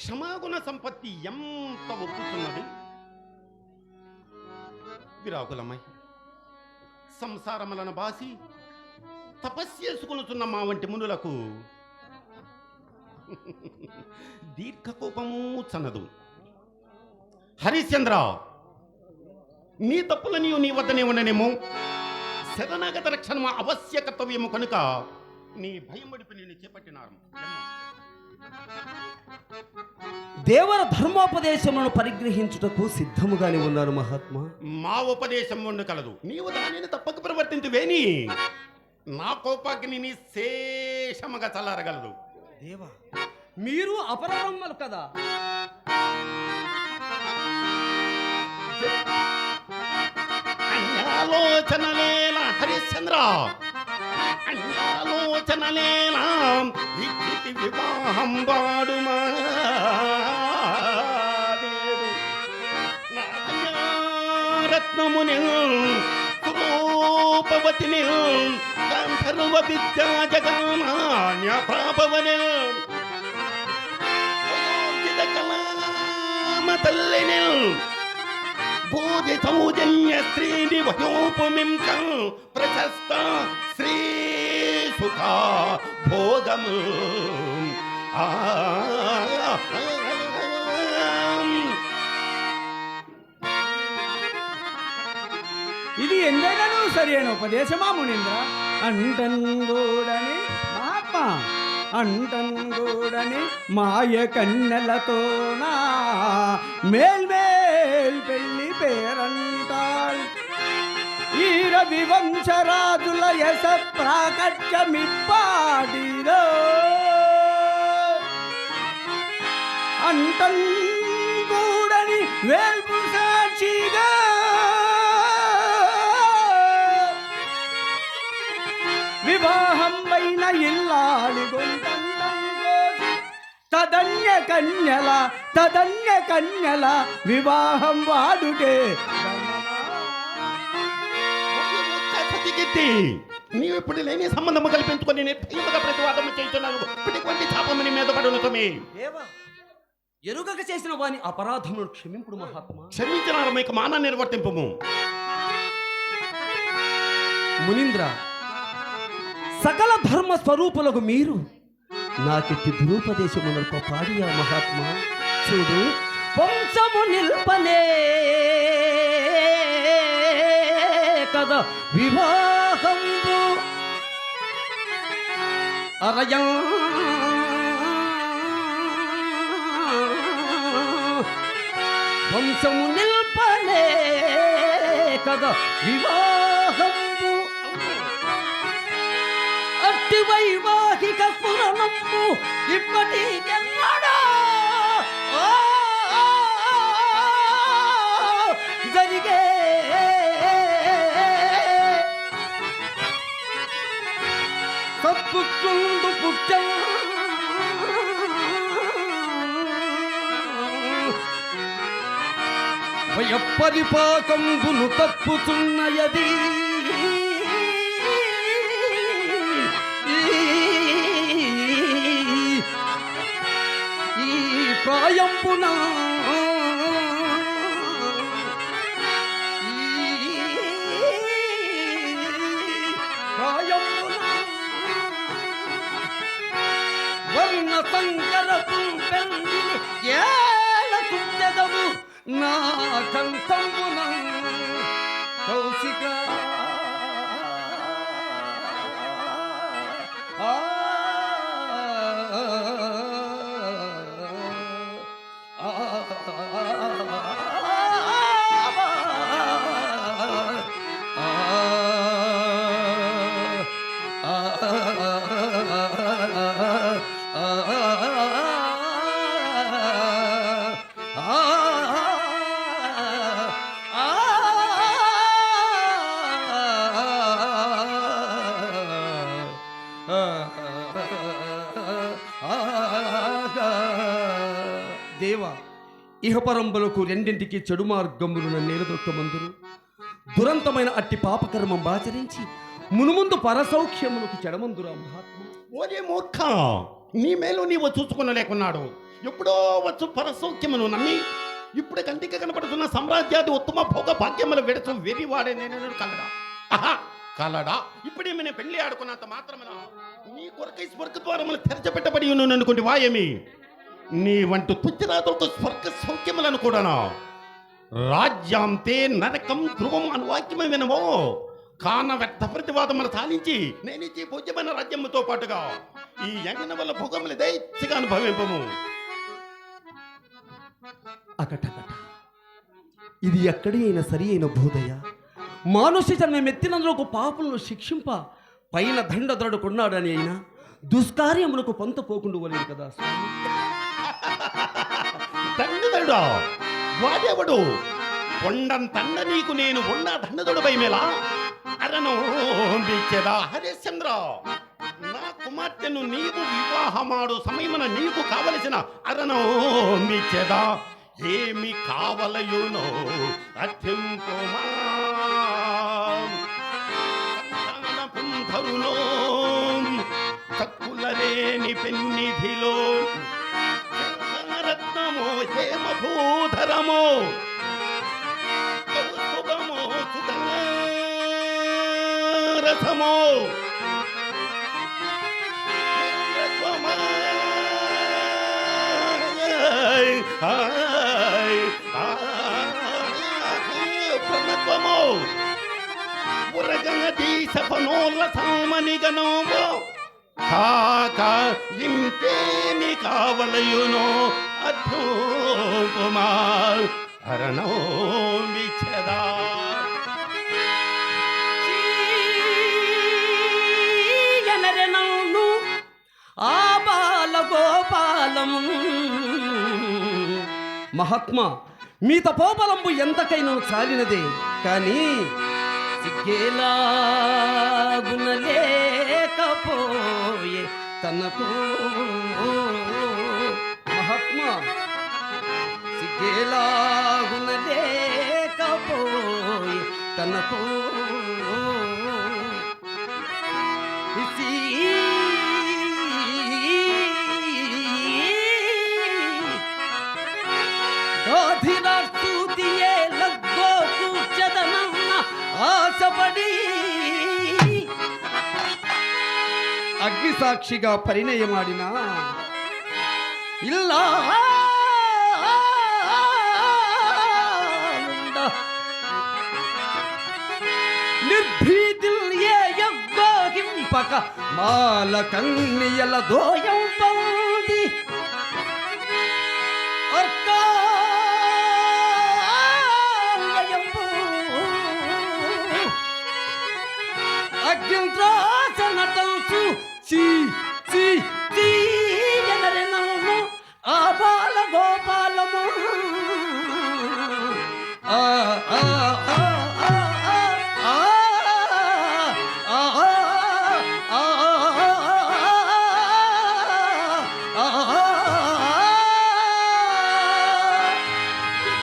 క్షమాగుణ సంపత్తి ఎంత ఒప్పుతున్నది? విరాకులమై సంసారములను బాసి తపస్సేసుకొనుచున్న మా వంటి మునులకు దీర్ఘకోపము చనదు. హరిశ్చంద్ర నీ తప్పులని నీ వద్దనే ఉండనేమో. శరణాగత రక్షణ అవశ్య కనుక నీ భయం పడిపి నేను చేపట్టినారు. దేవర ధర్మోపదేశములను పరిగ్రహించుటకు సిద్ధముగానే ఉన్నారు మహాత్మా. మా ఉపదేశం ఉండు కలదు. నీవు దానిని తప్పక ప్రవర్తించువేని. నా కోపాగ్ని శేషముగా చల్లారగలదు. దేవా మీరు అపరబ్రహ్మలు కదా. అన్యాలోచనలేల హరిశ్చంద్ర? అన్యాలోచనలేల వికృతి వివాహం పాడుమా? రత్నముని రూపవతిని గంధర్వ విద్యా జగామాన్య ప్రాపవని కలామ తల్లిని భూజి సౌజన్య స్త్రీని వయోపమింక ప్రశస్త శ్రీ సుఖ భోగము ఇది ఎందైనను సరైన ఉపదేశమా మునీంద్ర? అంటంగూడని మహాత్మా అంటంగూడని మాయ కన్నెలతోనా. మేల్ మేల్ పెళ్ళి పేరంటాள் వివంశరాజుల యశ ప్రాకట్యమిప్పాడిరో అంటంగూడని వేల్పు సాక్షిగా. వివాహం పైన ఇల్లాలి తదన్య కన్యల తదన్య కన్యల వివాహం వాడుటే సతికిట్టి నీవు ఇప్పుడు లేని సంబంధము కల్పించుకొని నిర్భయముగా ప్రతివాదము చేస్తున్నాను ఇప్పటిటువంటి చాపమని మీద పడును తమే దేవా ఎరుగక చేసిన వాని అపరాధమును క్షమింపుడు మహాత్మా. క్షమించినారు మీకు మాన నిర్వర్తింపము. మునీంద్ర సకల ధర్మ స్వరూపులకు మీరు నాకెట్టి దురుపదేశమునకు పాడియా మహాత్మా. చూడు వంశము నిల్పనే కదా వివాహంబు అరయం వంశము నిల్పలే కదా వివాహంబు అట్టి వైవాహిక పురణము ఇప్పటికెన్నడా తప్పుకుండు పుట్ట. పరిపాకంబును తప్పుతున్నయది ఈ ప్రాయంపునా నా కంఠంబున ఇహపరంబులకు రెండింటికి చెడు మార్గములను నేలదొక్కమందురు. దురంతమైన అట్టి పాపకర్మం ఆచరించి మునుముందు పరసౌఖ్యములకు చెడమందురా మహాత్మ ఓరే మూర్ఖ నీ మేలు నీవు చూసుకునలేకున్నాడు. ఎప్పుడో వచ్చు పరసౌఖ్యమును నమ్మి ఇప్పుడు కంటికి కనపడుతున్న సామ్రాజ్యాది ఉత్తమ భోగ భాగ్యముల విడచు వెరివాడే నేను కలడా. ఆహా కలడా? నేను పెళ్ళి ఆడుకున్నంత మాత్రమేనా నీ కొరకై స్వర్గ ద్వారములు తెరచపెట్టబడి ఉన్నాను అనుకుంటే వాయమి నీ వంటి తుచ్చిరాతలతో స్వర్గ సౌఖ్యములను కూడానా? రాజ్యాంతే నరకం ధ్రువం అను వాక్యమే వినవో? కాన వ్యర్థ ప్రతివాదములు సాధించి నేనిచ్చి భోజ్యమైన రాజ్యముతో పాటుగా ఈ యంగన వల్ల భోగములు దైత్యగా అనుభవింపము. అకటకట. ఇది ఎక్కడి అయిన సరి అయిన బోధయ మానుష జన్మెత్తినందులకు పాపులను శిక్షింప పైన దండదడుకున్నాడని అయినా దుష్కార్యములకు పొంత పోకుండా వలేదు కదా స్వామి దండదడా కొండంతండ తండ నీకు నేను ఉన్న దండదుడు భయమేలా అరను బిచ్చెదా హరిశ్చంద్ర? నా కుమార్తెను నీవు వివాహమాడు సమయమున నీకు కావలసిన అరను బిచ్చెదా ఏమి కావలయునో అత్యంతమా సుధరసమో ఉరగనది సఫనోల్ల సామనిగనోమో కాక ఇంకేమి కావలయునో అద్భుతమా అరణో విచ్చదా గోపాలము మహాత్మా మీ తపోబలంబు ఎంతకైనా చాలినదే కానీ సిగ్గేలాగునలేకపోయే తనకు. మహాత్మా సిగ్గేలాగునలేకపోయే తనకు. గాధిరాస్తుతియే లగ్గో కూర్చదనన్న ఆశపడి అగ్ని సాక్షిగా పరిణయమాడిన ఇల్లా నిర్భీతిల్ ఏ యగ్గోహింపక మాల కన్నియల దోయం